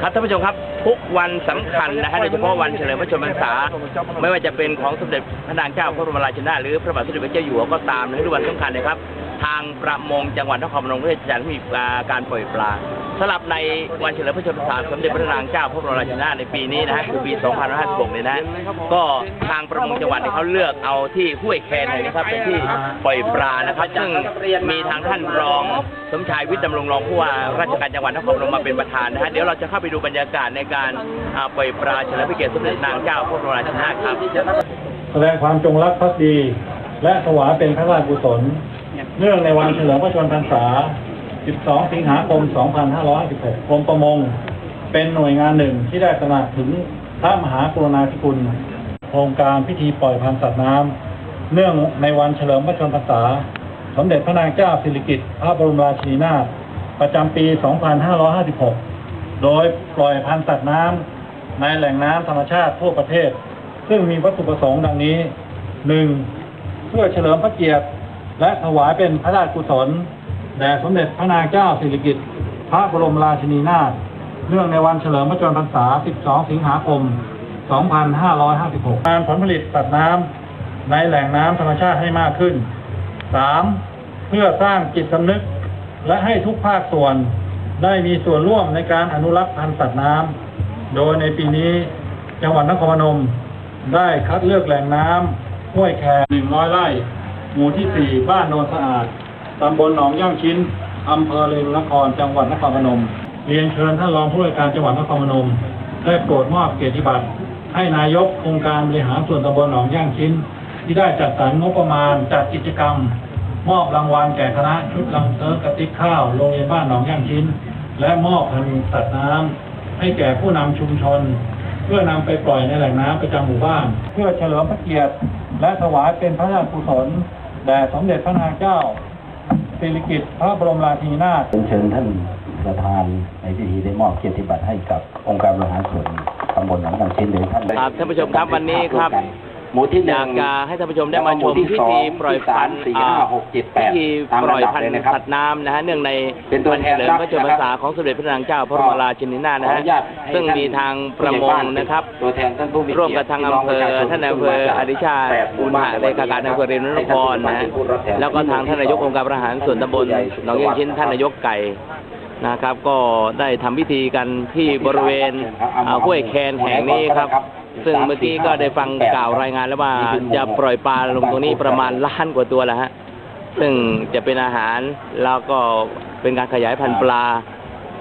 ครับท่านผู้ชมครับทุกวันสำคัญนะฮะโดยเฉพาะวันเฉลิมพระชนมพรรษา ไม่ว่าจะเป็นของสมเด็จพระนางเจ้าพระบรมราชินีนาหรือพระบาทสมเด็จพระเจ้าอยู่หัวก็ตามในทุกวันสำคัญนะครับ ทางประมงจังหวัดนครพนมก็จะจัดมีการปล่อยปลา สำหรับในวันเฉลิมพระชนมพรรษาสมเด็จพระนางเจ้าพระบรมราชินีนาถในปีนี้นะฮะคือปี 2556เนี่ยนะฮะก็ทางประมงจังหวัดเนี่ยเขาเลือกเอาที่ห้วยแคนแห่งนี้ครับเป็นที่ปล่อยปลานะครับซึ่งมีทางท่านรองสมชายวิทย์ดำรงรองผู้ว่าราชการจังหวัดนครพนมมาเป็นประธานนะฮะเดี๋ยวเราจะเข้าไปดูบรรยากาศในการปล่อยปลาเฉลิมพระเกียรติสมเด็จนางเจ้าพระบรมราชินีนาถครับแสดงความจงรักภักดี และถวายเป็นพระราชกุศลเนื่องในวันเฉลิมพระชนมพรรษา 12 สิงหาคม 2556กรมประมง เป็นหน่วยงานหนึ่งที่ได้ตระหนักถึงพระมหากรุณาธิคุณ โครงการพิธีปล่อยพันธุ์สัตว์น้ำ เนื่องในวันเฉลิมพระชนมพรรษา สมเด็จพระนางเจ้าสิริกิติ์พระบรมราชินีนาถประจำปี 2556 โดยปล่อยพันธุ์สัตว์น้ำในแหล่งน้ำธรรมชาติทั่วประเทศ ซึ่งมีวัตถุประสงค์ดังนี้ 1. เพื่อเฉลิมพระเกียรติและถวายเป็นพระราชกุศล แด่สมเด็จพระนางเจ้าสิริกิติ์พระบรมราชินีนาถเนื่องในวันเฉลิมพระชนมพรรษา 12 สิงหาคม 2556 การผลผลิตสัตว์น้ำในแหล่งน้ำธรรมชาติให้มากขึ้น 3. เพื่อสร้างจิตสำนึก และให้ทุกภาคส่วนได้มีส่วนร่วมในการอนุรักษ์พันธุ์สัตว์น้ำ โดยในปีนี้จังหวัดนครพนม ได้คัดเลือกแหล่งน้ำห้วยแคหนึ่งร้อยไร่ หมู่ที่สี่บ้านโนนสะอาด ตำบลหนองย่างชิ้น อำเภอเรนูนคร จังหวัดนครพนม เรียนเชิญท่านรองผู้ว่าการจังหวัดนครพนม ได้โปรดมอบเกียรติบัตร ให้นายกองค์การบริหารส่วนตำบลหนองย่างชิ้น ที่ได้จัดสรรงบประมาณจัดกิจกรรม มอบรางวัลแก่คณะชุดลังเซิร์กระติกข้าวโรงเรียนบ้านหนองย่างชิ้น และมอบพันธุ์สัตว์น้ำให้แก่ผู้นำชุมชนเพื่อนำไปปล่อยในแหล่งน้ำประจำหมู่บ้าน เพื่อเฉลิมพระเกียรติ และถวายเป็นพระราชกุศลแด่สมเด็จพระนางเจ้า สิริกิติ์พระบรมราชินีนาถเรียนเชิญท่านประธานในพิธีได้มอบเกียรติบัตรให้กับองค์การบริหารส่วนตำบลหนองบางเช่นโดยท่านครับท่านผู้ชมครับวันนี้ครับห มู่ที่หอนึ่ยากงจะให้ท่านผู้ชมได้มาชมหที่พิสอธีงปล่อยที่สาพัมนธุ์สี่อ่าห้าหกเจ็ดแปพิดธีตามปล่อยลำดับพันเลยธุ์นะครับ สัตว์น้ำนะฮะเนื่องในเป็นตัววันแทเฉนลิมพระชนมพรรษาของสมเด็จพระนางเจ้าพระบรมราชินีนาถนะฮะขออนุญาตให้ซึ่งท่านมีทางประมงนะครับ ตัวแทนท่านผู้มีร่วมกับทางอำเภอท่านนายอำเภออดิชาติอุมหะเลขาการอำเภอเรนุนครนะฮะแล้วก็ทางท่านนายกองค์การบริหารส่วนตำบลหนองยางชิ้นท่านนายกไก่นะครับ ก็ได้ทำพิธีกันที่บริเวณอ่าห้วยแคนแห่งนี้ครับ ซึ่งเมื่อกี้ก็ได้ฟังกล่าวรายงานแล้วว่าจะปล่อยปลาลงตรงนี้ประมาณล้านกว่าตัวแล้วฮะ ซึ่งจะเป็นอาหารแล้วก็เป็นการขยายพันธุ์ปลา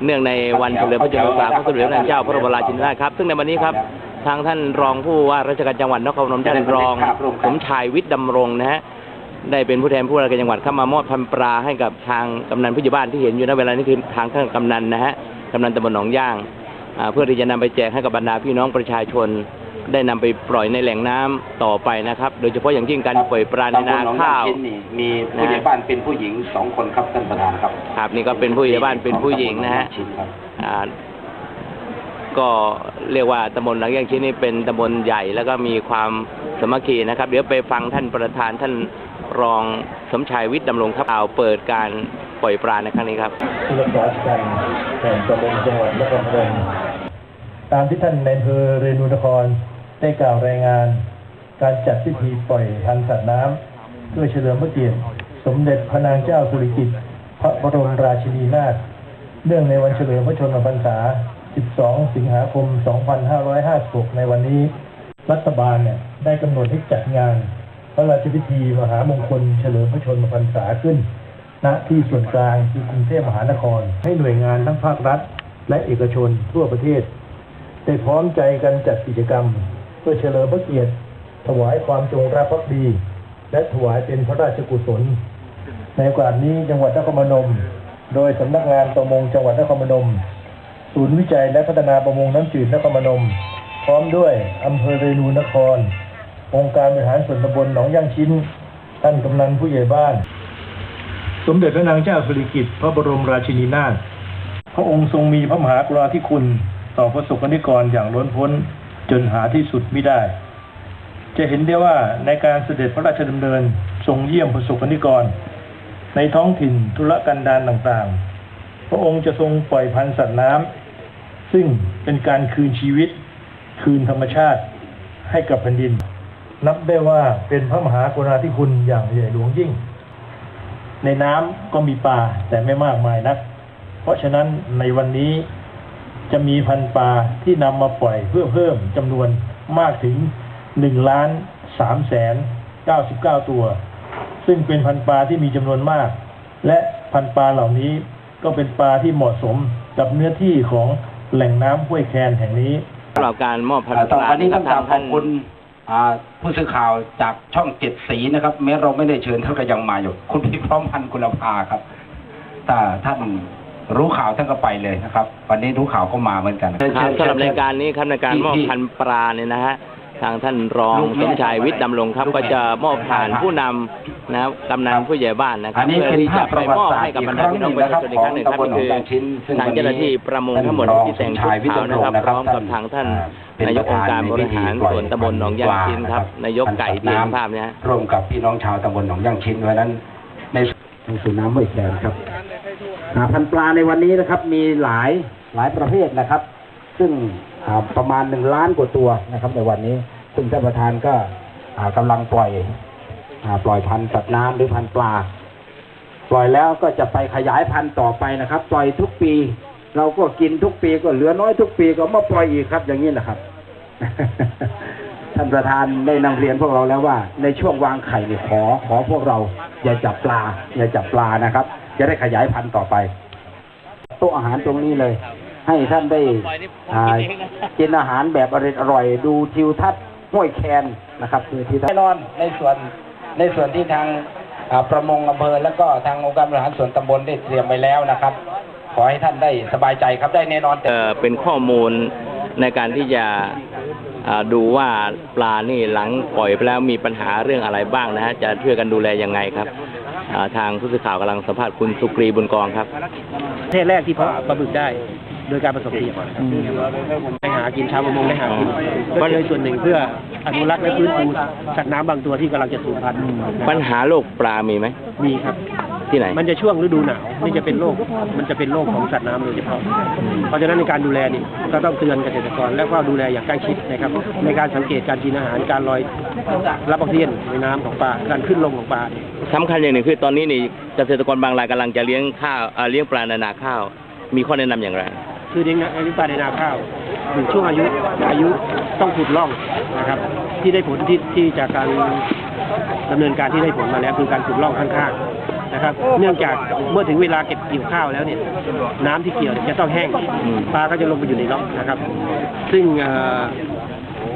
เนื่องในวันเฉลิมพระชนมพรรษาของสมเด็จพระนางเจ้าพระบรมราชินีนาถครับ ซึ่งในวันนี้ครับทางท่านรองผู้ว่าราชการจังหวัดนครพนมท่านรองสมชายวิทย์ดำรงนะฮะได้เป็นผู้แทนผู้ว่าราชการจังหวัดเข้ามามอบพันธุ์ปลาให้กับทางกำนันผู้ใหญ่บ้านที่เห็นอยู่ณเวลานี้คือทางท่านกำนันนะฮะกำนันตำบลหนองย่างอ่าเพื่อที่จะนำไปแจกให้กับบรรดาพี่น้องประชาชน ได้นำไปปล่อยในแหล่งน้ำต่อไปนะครับ โดยเฉพาะอย่างยิ่งการปล่อยปลาในนาตำบลหนองข้าวน้ำชิ้นนี่มีผู้ใหญ่บ้านเป็นผู้หญิงสองคนครับท่านประธานครับครับนี่ก็เป็นผู้ใหญ่บ้านเป็นผู้หญิงนะฮะชิ้นครับ อ่าก็เรียกว่าตำบลหลังยางชิ้นนี้เป็นตำบลใหญ่แล้วก็มีความสามัคคีนะครับ เดี๋ยวไปฟังท่านประธานท่านรองสมชายวิทย์ดำรงครับเอาเปิดการปล่อยปลาในครั้งนี้ครับ ผู้รักษาราชการแห่งตำบลจังหวัดนครพนมตามที่ท่านในอำเภอเรนูนคร ได้กล่าวรายงาน การจัดพิธีปล่อยพันธุ์สัตว์น้ำเพื่อเฉลิมพระเกียรติสมเด็จพระนางเจ้าสุริกิติ์พระบรมราชินีนาถเนื่องในวันเฉลิมพระชนมพรรษา 12 สิงหาคม 2556 ในวันนี้ รัฐบาลเนี่ยได้กำหนดให้จัดงาน พระราชพิธีมหามงคลเฉลิมพระชนมพรรษาขึ้น ณ ที่ส่วนกลางคือกรุงเทพมหานคร ให้หน่วยงานทั้งภาครัฐ และเอกชนทั่วประเทศ ได้พร้อมใจกันจัดกิจกรรม พื่อเฉลิมพระเกียรติ ถวายความจงรักภักดี และถวายเป็นพระราชกุศล ในโอกาสนี้จังหวัดนครพนม โดยสำนักงานประมงจังหวัดนครพนม ศูนย์วิจัยและพัฒนาประมงน้ำจืดนครพนม พร้อมด้วยอำเภอเรนูนคร องค์การบริหารส่วนตำบลหนองย่างชิ้น ท่านกำนันผู้ใหญ่บ้าน สมเด็จพระนางเจ้าสิริกิติ์พระบรมราชินีนาถพระองค์ทรงมีพระมหากรุณาธิคุณ ต่อประสบกนิกรอย่างล้นพ้น จนหาที่สุดไม่ได้ จะเห็นได้ว่าในการเสด็จพระราชดำเนินทรงเยี่ยมประสบนิกร ในท้องถิ่นธุรกันดารต่างๆ พระองค์จะทรงปล่อยพันธุ์สัตว์น้ำซึ่งเป็นการคืนชีวิต คืนธรรมชาติให้กับแผ่นดิน นับได้ว่าเป็นพระมหากรุณาธิคุณอย่างใหญ่หลวงยิ่ง ในน้ำก็มีปลาแต่ไม่มากมายนัก เพราะฉะนั้นในวันนี้ จะมีพันธุ์ปลาที่นำมาปล่อยเพื่อเพิ่มจำนวนมากถึงหนึ่งล้านสามแสนเก้าสิบเก้าตัว ซึ่งเป็นพันธุ์ปลาที่มีจำนวนมาก และพันธุ์ปลาเหล่านี้ก็เป็นปลาที่เหมาะสมกับเนื้อที่ของแหล่งน้ำห้วยแคนแห่งนี้สำหรับการมอบพันธุ์ปต่อลาไปนี้นะคต้รัอบงกราทาบงขท่าอนบคุณอ่าผู้สื่อข่าวจากช่องเจ็ดสีนะครับ แม้เราไม่ได้เชิญท่านก็ยังมาอยู่ คุณพี่พร้อมพันธ์กุลภาครับถ้าท่าน รู้ข่าวท่านก็ไปเลยนะครับ วันนี้รู้ข่าวก็มาเหมือนกันครับสำหรับในการนี้ครับในการมอบพันธุ์ปลาเนี่ยนะฮะทางท่านรองสมชายวิทย์ดำรงครับก็จะมอบผ่านผู้นำนะครับกำนันผู้ใหญ่บ้านนะคอัรับนนี้เพื่อเป็นที่ภาจะพปไประวัมติอบศาสตให้ร์กับอีบรกรคดารั้งพี่หน้อนึ่งงประนะชาคชรับนอีกขคอรั้งงหนึ่งครับตำบก็ลหนองคือยางชิ้นซึ่งทางวันเจ้าหน้านี้ที่ประมงทั้งหมดที่แต่งชุดขาวนะครับพร้อมกับทางท่านนายกองค์การบริหารส่วนตำบลหนองย่างชิ้นครับนายกไก่ที่เห็นภาพเนี้ยร่วมกับพี่น้องชาวตำบลหนองย่างชิ้นไว้นั้นในในสู่น้ำห้วยแคนครับอ่า พันปลาในวันนี้นะครับ มีหลายหลายประเภทนะครับ ซึ่งประมาณหนึ่งล้านกว่าตัวนะครับ ในวันนี้ซึ่งท่านประธานก็อ่ากำลังปล่อยอปล่อยพันธุ์สัตว์น้ำหรือพันธุ์ปลา ปล่อยแล้วก็จะไปขยายพันธุ์ต่อไปนะครับ ปล่อยทุกปี เราก็กินทุกปีก็เหลือน้อยทุกปีก็มาปล่อยอีกครับ อย่างนี้นะครับท่านประธานได้นำเรียนพวกเราแล้วว่า ในช่วงวางไข่เนี่ยขอขอพวกเรา อย่าจับปลา อย่าจับปลานะครับ จะได้ขยายพันธุ์ต่อไปโต๊ะอาหารตรงนี้เลย ให้ท่านได้อ่ากินอาหารแบบอร่อยอร่อยๆดูทิวทัศน์ห้วยแคนนะครับคือทิวทัศน์แน่นอนในส่วนในส่วนที่ทางอ่าประมงอำเภอแล้วก็ทางองค์การบริหารส่วนตำบลได้เตรียมไว้แล้วนะครับ ขอให้ท่านได้สบายใจครับได้แน่นอนเอ่อเป็นข้อมูลในการที่จะอ่าดูว่าปลานี่หลังปล่อยไปแล้วมีปัญหาเรื่องอะไรบ้างนะฮะจะช่วยกันดูแลยังไงครับอ่า ทางผู้สื่อข่าวกำลังสัมภาษณ์คุณสุกรีบุญกองครับประเทศแรกที่เพาะปลาบึกได้ โดยการผสมเทียมไปหากินชาวประมงได้หากินก็เลยส่วนหนึ่งเพื่ออนุรักษ์และฟื้นฟูสัตว์น้ำบางตัวที่กำลังจะสูญพันธุ์ปัญหาโรคปลามีไหมมีครับ ที่ไหน มันจะช่วงฤดูหนาวนี่จะเป็นโรคมันจะเป็นโรคของสัตว์น้ำโดยเฉพาะ เพราะฉะนั้นในการดูแลนี่ก็ต้องเตือนเกษตรกรแล้วก็ดูแลอย่างใกล้ชิดนะครับ ในการสังเกตการกินอาหารการลอยรับออกซิเจนในน้ำของปลาการขึ้นลงของปลาสำคัญอย่างหนึ่งคือตอนนี้นี่เกษตรกรบางรายกำลังจะเลี้ยงข้าวเอ่อเลี้ยงปลาในนาข้าว มีข้อแนะนำอย่างไรคือเลี้ยงอายุปลาในนาข้าวถึงช่วงอายุอายุต้องขุดร่องนะครับ ที่ได้ผลที่ที่จากการดำเนินการที่ได้ผลมาแล้วคือการขุดร่องข้างๆ นะครับ เนื่องจากเมื่อถึงเวลาเก็บเกี่ยวข้าวแล้วเนี่ยน้ำที่เกี่ยวเนี่ยจะต้องแห้งอืมปลาก็จะลงไปอยู่ในร่องนะครับ ซึ่งเอ่อ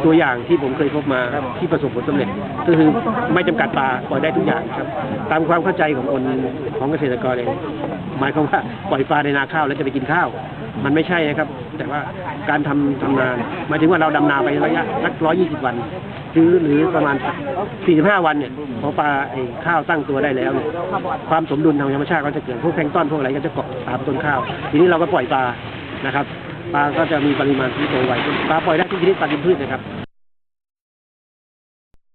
ตัวอย่างที่ผมเคยพบมาครับที่ประสบผลสำเร็จ ก็คือไม่จำกัดปลาปล่อยได้ทุกอย่างครับ ตามความเข้าใจของคนของเกษตรกรเองหมายความว่าปล่อยปลาในนาข้าวแล้วจะไปกินข้าว มันไม่ใช่นะครับ แต่ว่าการทำทำนาหมายถึงว่าเราดำนาไประยะสักร้อยี่สิบวันหรือหรือประมาณสี่สิบห้าวันเนี่ยพอปลาไอ้ข้าวตั้งตัวได้แล้วเนี่ยความสมดุลทางธรรมชาติก็จะเกิดพวกแพลงก์ต้อนพวกอะไรก็จะเกาะตามต้นข้าว ทีนี้เราก็ปล่อยปลานะครับ ปลาก็จะมีปริมาณที่โตไวขึ้นปลาปล่อยได้ทุกชนิดปลาดินพืชนะครับ